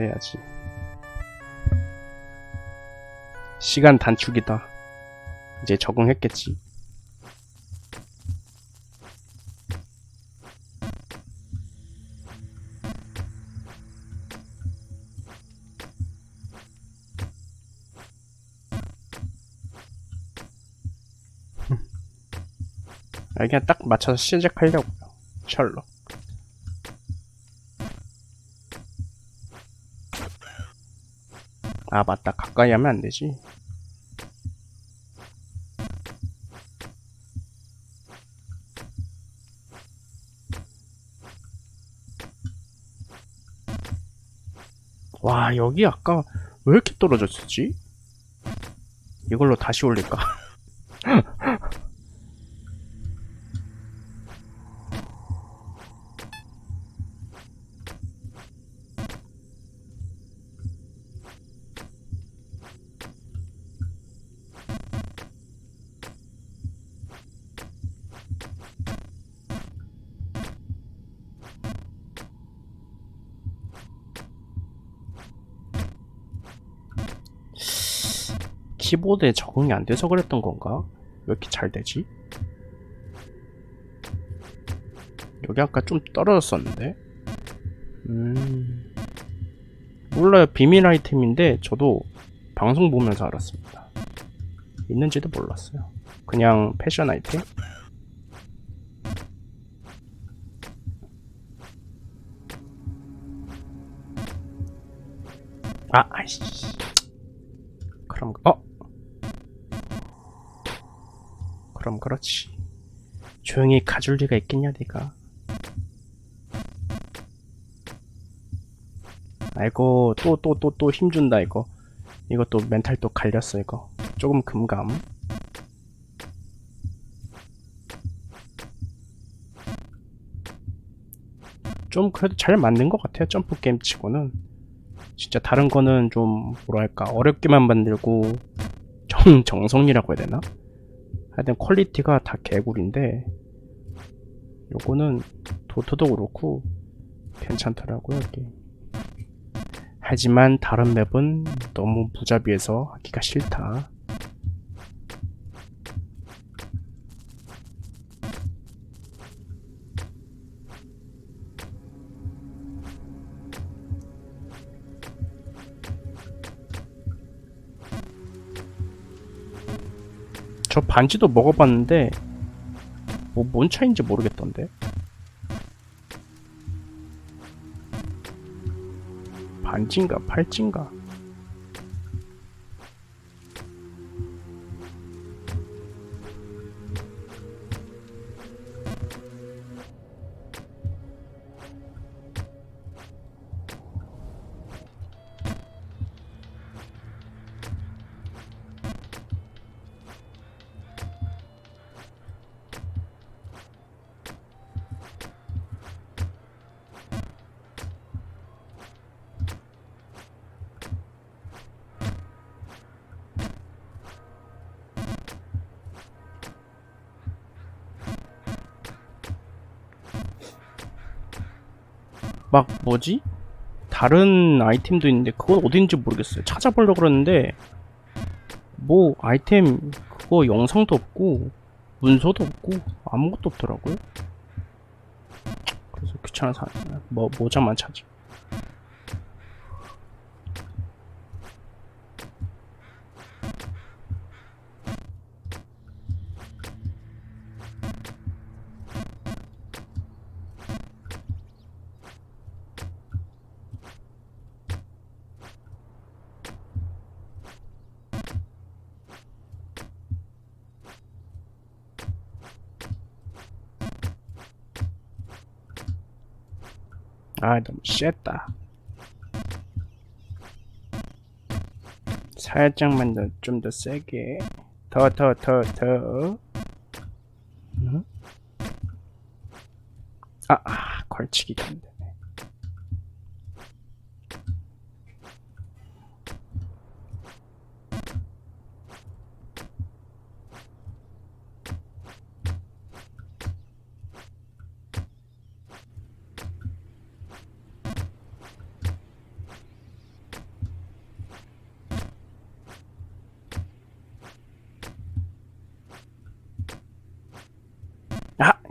해야지. 시간 단축이다. 이제 적응했겠지. 아, 그냥 딱 맞춰서 시작하려고요. 셜록. 아, 맞다. 가까이 하면 안 되지. 와, 여기 아까 왜 이렇게 떨어졌었지? 이걸로 다시 올릴까? 키보드에 적응이 안 돼서 그랬던 건가? 왜 이렇게 잘 되지? 여기 아까 좀 떨어졌었는데? 음... 몰라요. 비밀 아이템인데 저도 방송 보면서 알았습니다. 있는지도 몰랐어요. 그냥 패션 아이템? 아, 아이씨. 그럼, 어? 그럼 그렇지. 조용히 가줄 리가 있겠냐, 네가. 아이고, 또, 또, 또, 또 힘준다, 이거. 이것도 멘탈 또 갈렸어, 이거. 조금 금감. 좀 그래도 잘 만든 것 같아요, 점프 게임 치고는. 진짜 다른 거는 좀, 뭐랄까, 어렵게만 만들고, 좀 정성이라고 해야 되나? 하여튼 퀄리티가 다 개구리인데, 요거는 도트도 그렇고, 괜찮더라고요, 이게. 하지만 다른 맵은 너무 무자비해서 하기가 싫다. 반지도 먹어봤는데 뭐 뭔 차인지 모르겠던데? 반지인가 팔찌인가 막 뭐지? 다른 아이템도 있는데 그건 어딘지 모르겠어요. 찾아보려고 그러는데 뭐 아이템 그거 영상도 없고 문서도 없고 아무것도 없더라고요. 그래서 귀찮아서 안- 뭐 모자만 찾아. 쉣다. 살짝만 좀더 세게 더 더 더 더. 응? 아, 아 걸치기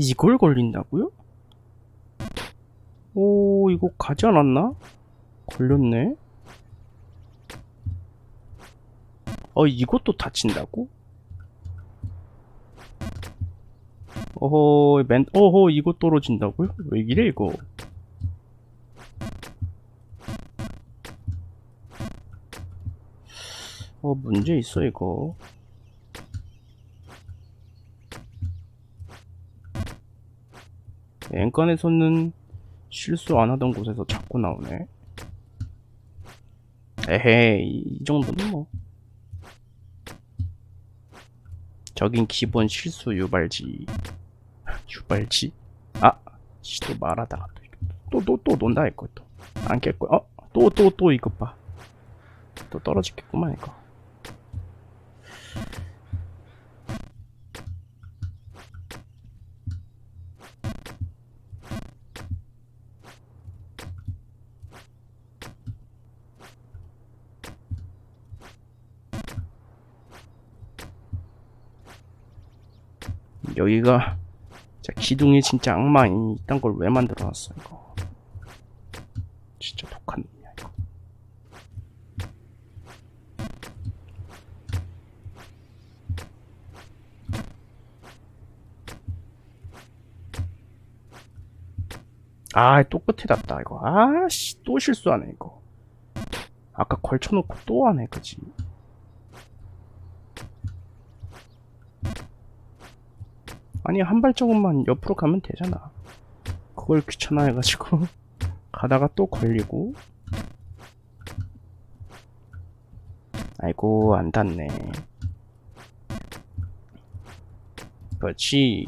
이걸 걸린다고요? 오, 이거 가지 않았나? 걸렸네. 어, 이것도 다친다고? 어허, 맨, 어허, 이거 떨어진다고요? 왜 이래, 이거? 어, 문제 있어, 이거. 엔간에서는 실수 안 하던 곳에서 자꾸 나오네. 에헤이, 이 정도는 뭐. 저긴 기본 실수 유발지. 유발지? 아, 씨, 또 말하다가 또, 또, 또, 또 논다, 이거 또. 안깰 거야. 어? 또, 또, 또, 이것 봐. 또 떨어지겠구만, 이거. 여기가 진짜 기둥이 진짜 악마인 이딴 걸 왜 만들어놨어 이거? 진짜 독한 놈이야 이거. 아또 끝에 닿다 이거. 아씨 또 실수하네 이거. 아까 걸쳐놓고 또 하네 그지 아니 한 발자국만 옆으로 가면 되잖아. 그걸 귀찮아 해가지고 가다가 또 걸리고. 아이고 안 닿네. 그렇지.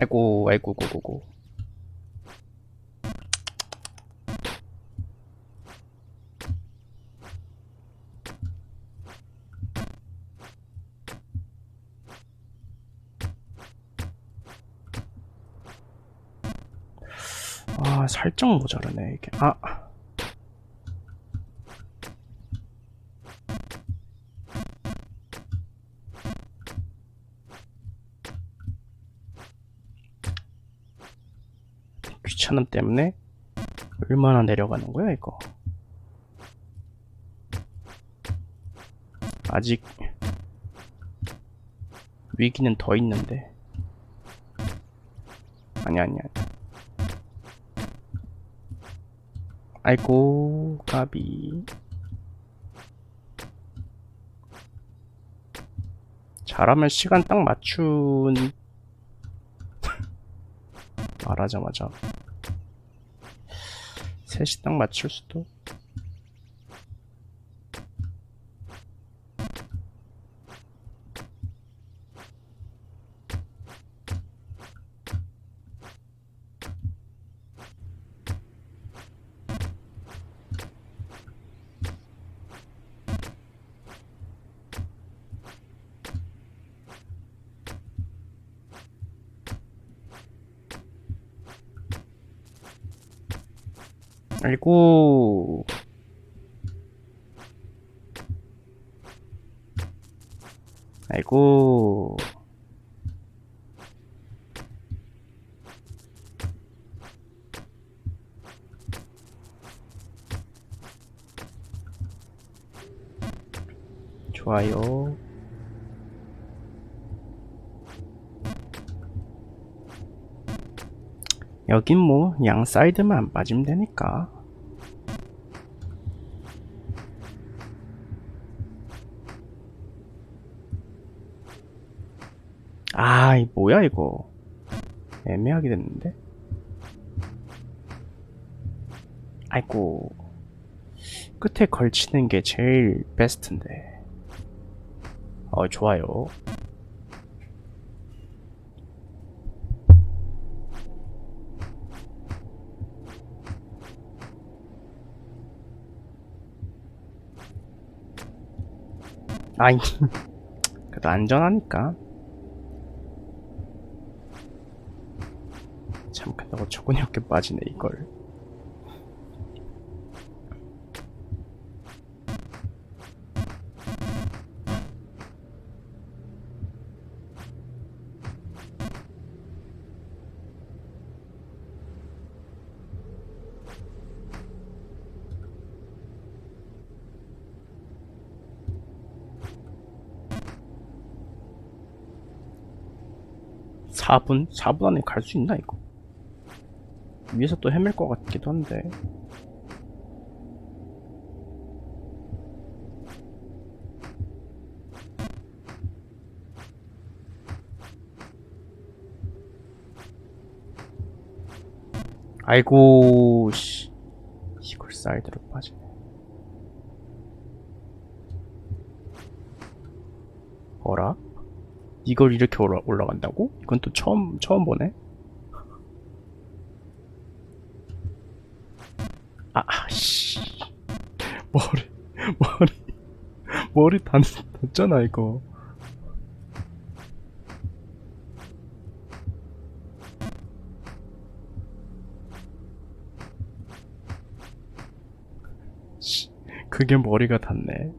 아이고 아이고 고고고 아 살짝 모자라네 이게. 아. 귀찮음 때문에 얼마나 내려가는 거야 이거? 아직 위기는 더 있는데. 아니 아니 아니 아이고 까비. 잘하면 시간 딱 맞춘. 말하자마자. 셋이 딱 맞출 수도 아이고. 아이고 좋아요 여긴 뭐 양 사이드만 안 빠지면 되니까 아, 이 뭐야 이거? 애매하게 됐는데. 아이고. 끝에 걸치는 게 제일 베스트인데. 어, 좋아요. 아이, 그래도 안전하니까. 참 근데 어처구니 없게 빠지네 이걸 4분? 4분 안에 갈 수 있나 이거? 위에서 또 헤맬 것 같기도 한데 아이고 씨 이걸 사이드로 빠지네 어라? 이걸 이렇게 올라, 올라간다고? 이건 또 처음 처음 보네. 아, 아, 씨. 머리, 머리, 머리 단, 닿잖아, 이거. 씨, 그게 머리가 닿네.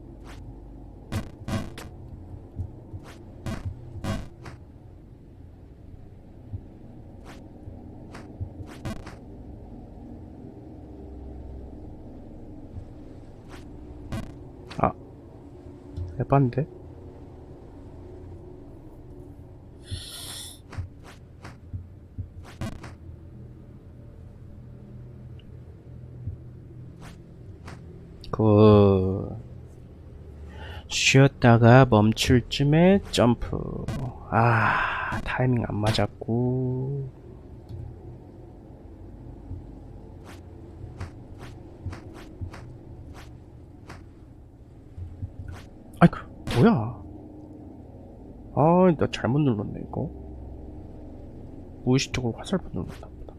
에반데? 그 쉬었다가 멈출 쯤에 점프 아 타이밍 안 맞았고 아이고 뭐야? 아 나 잘못 눌렀네 이거. 무의식적으로 화살표 눌렀나 보다.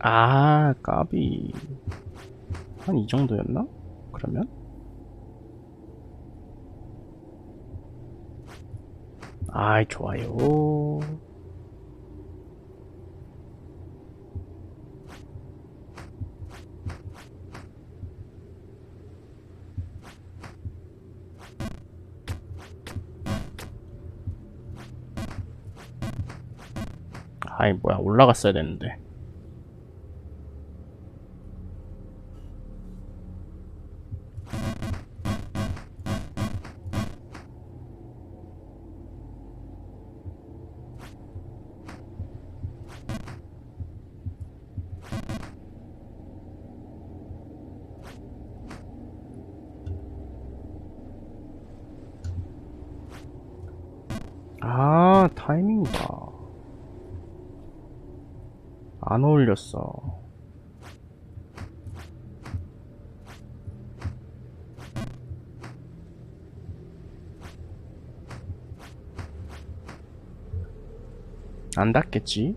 아 까비. 한 이 정도였나? 그러면? 아이 좋아요 아이 뭐야 올라갔어야 됐는데 아 타이밍이다 안 어울렸어 안 닿겠지?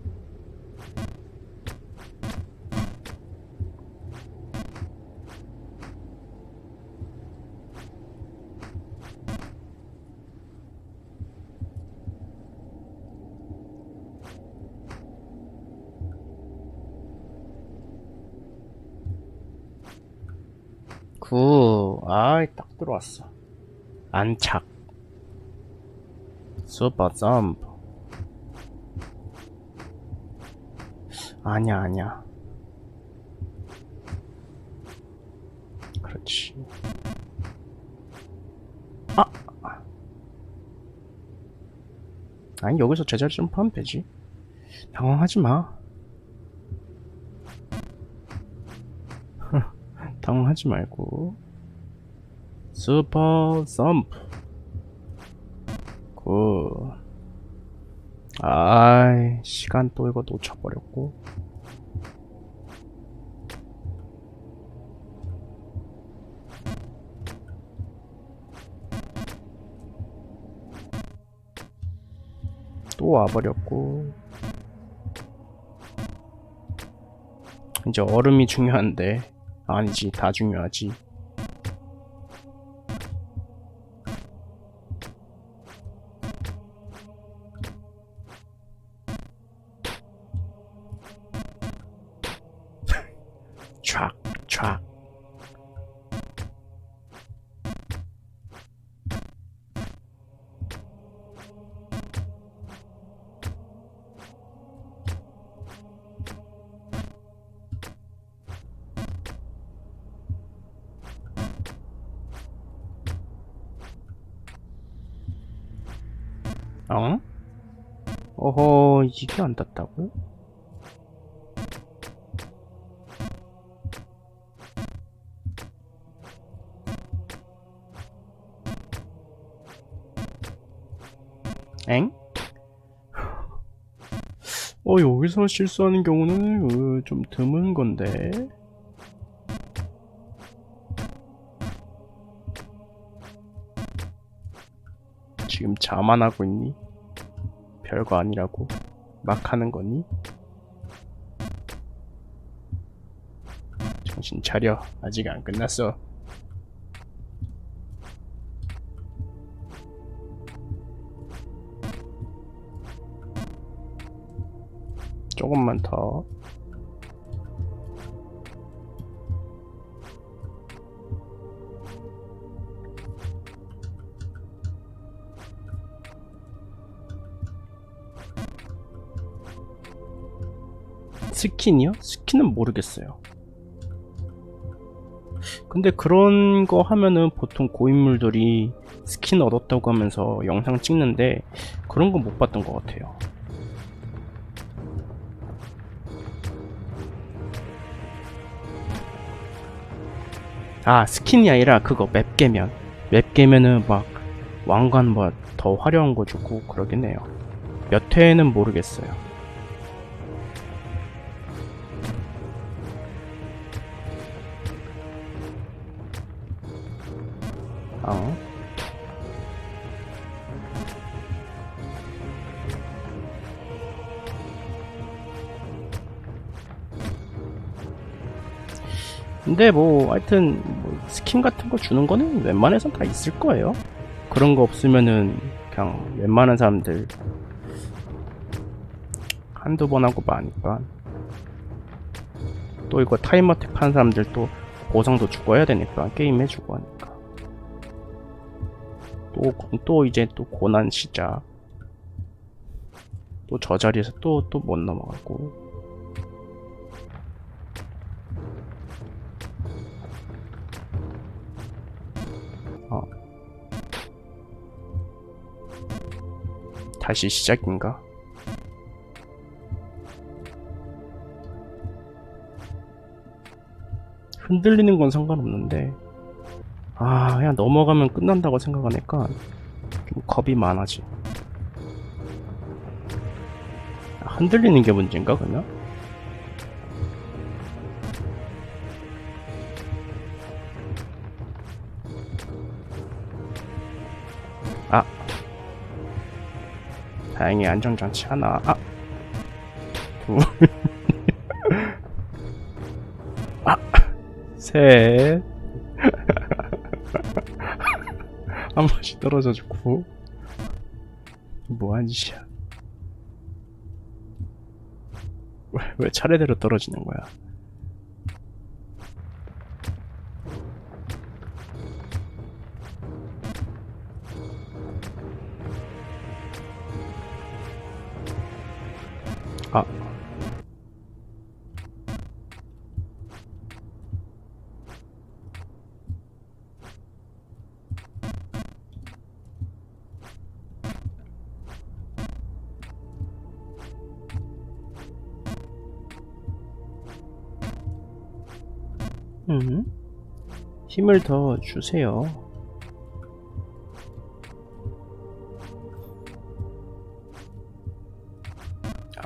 구, 아이, 딱 들어 왔어. 안착. 슈퍼 점프. 아니야, 아니야. 그렇지. 아! 아니, 여기서 제자리 점프하면 되지. 당황하지 마. 당황하지 말고 슈퍼 점프 굿 아이 시간 또 이거 놓쳐버렸고. 또 와버렸고. 이제 얼음이 중요한데. 아니지 다 중요하지 촥, 촥. 어? 어허, 이게 안 닿다고? 엥? 어, 여기서 실수하는 경우는 어, 좀 드문 건데. 지금 자만하고 있니? 별거 아니라고 막 하는 거니? 정신 차려. 아직 안 끝났어. 조금만 더. 스킨이요? 스킨은 모르겠어요. 근데 그런 거 하면은 보통 고인물들이 스킨 얻었다고 하면서 영상 찍는데 그런 건못 봤던 것 같아요. 아 스킨이 아니라 그거 맵 깨면 맵 깨면은 막 왕관 뭐 더 화려한 거 주고 그러긴 해요. 몇 회는 모르겠어요. 근데 뭐 하여튼 뭐 스킨 같은 거 주는 거는 웬만해선 다 있을 거예요. 그런 거 없으면은 그냥 웬만한 사람들 한두 번 하고 마니까. 또 이거 타임어택 파는 사람들 또 보상도 주고 해야 되니까 게임 해주고 하니까. 또, 또 이제 또 고난 시작. 또 저 자리에서 또 또 못 넘어가고 다시 시작인가? 흔들리는 건 상관없는데 아 그냥 넘어가면 끝난다고 생각하니까 좀 겁이 많아지 아, 흔들리는 게 문제인가 그냥? 다행히 안전장치 하나 아. 둘, 아, 셋, 한 번씩 떨어져 주고. 뭐하는 짓이야. 왜, 왜 차례대로 떨어지는 거야 힘을 더 주세요.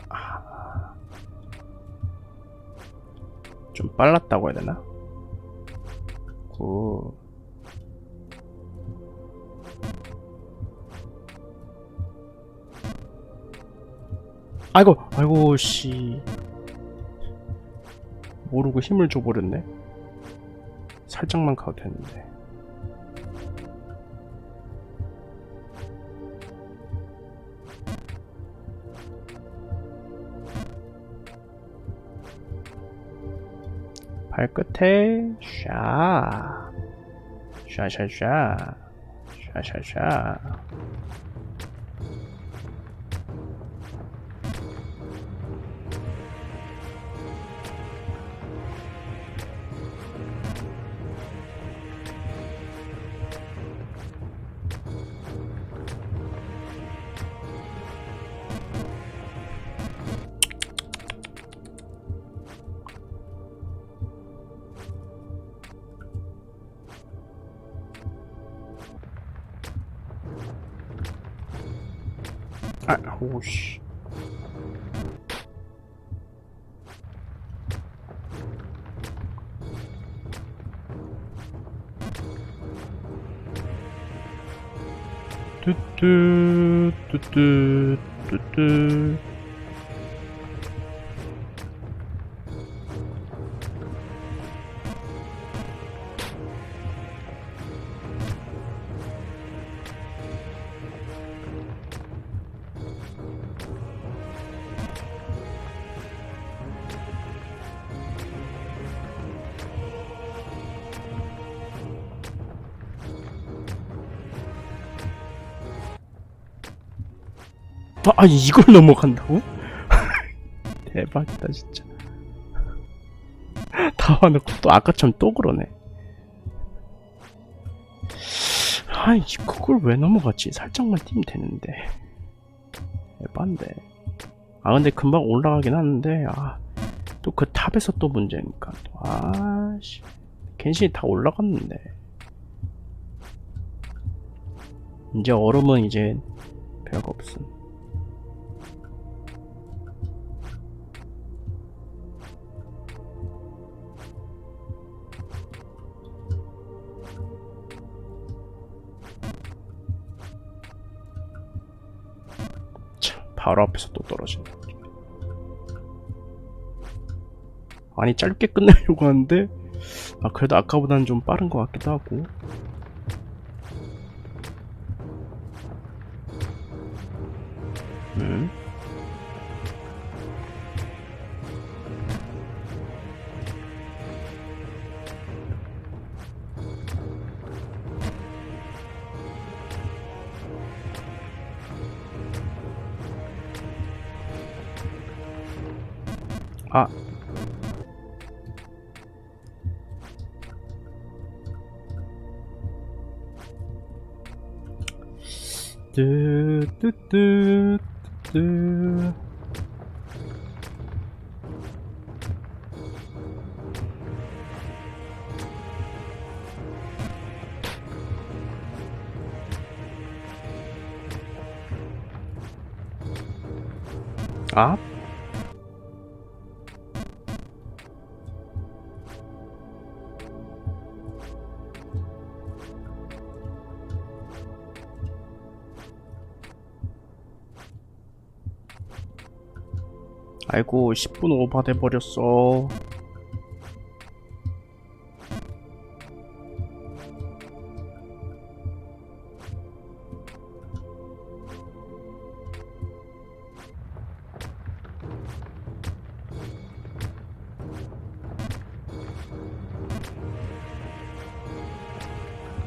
아, 좀 빨랐다고 해야 되나? 굿. 아이고, 아이고, 씨. 모르고 힘을 줘버렸네. 살짝만 가도 되는데. 발끝에 샤. 샤샤샤. 샤샤샤. 아, 오씨. 뚜뚜 아, 이걸 넘어간다고? 대박이다 진짜. 다 와놓고 또 아까처럼 또 그러네. 아니 그걸 왜 넘어갔지? 살짝만 뛰면 되는데. 에반데. 아 근데 금방 올라가긴 하는데 아 또 그 탑에서 또 문제니까 또. 아씨. 괜시리 다 올라갔는데. 이제 얼음은 이제 별거 없음 바로 앞에서 또 떨어진다. 아니 짧게 끝내려고 하는데 아 그래도 아까보다는 좀 빠른 것 같기도 하고 Do, do, do, do. Up. 아이고 10분 오버 돼 버렸어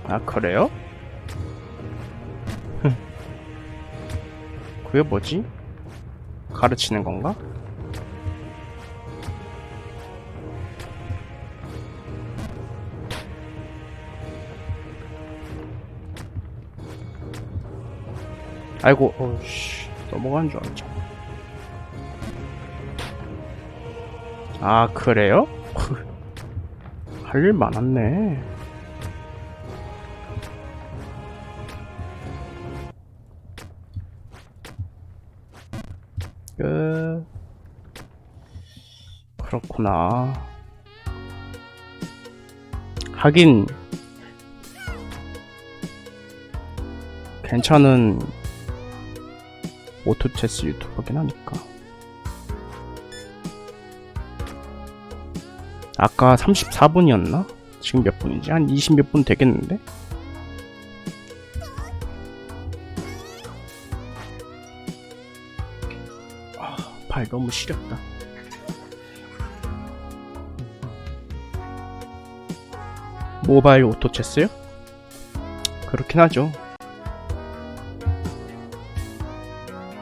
아 그래요? 그게 뭐지? 가르치는 건가? 아이고, 어씨, 넘어간 줄 알았죠. 아, 그래요? 할 일 많았네. 끝. 그렇구나. 하긴, 괜찮은 오토체스 유튜버긴 하니까. 아까 34분이었나? 지금 몇 분이지? 한 20 몇 분 되겠는데? 아, 발 너무 시렸다. 모바일 오토체스요? 그렇긴 하죠.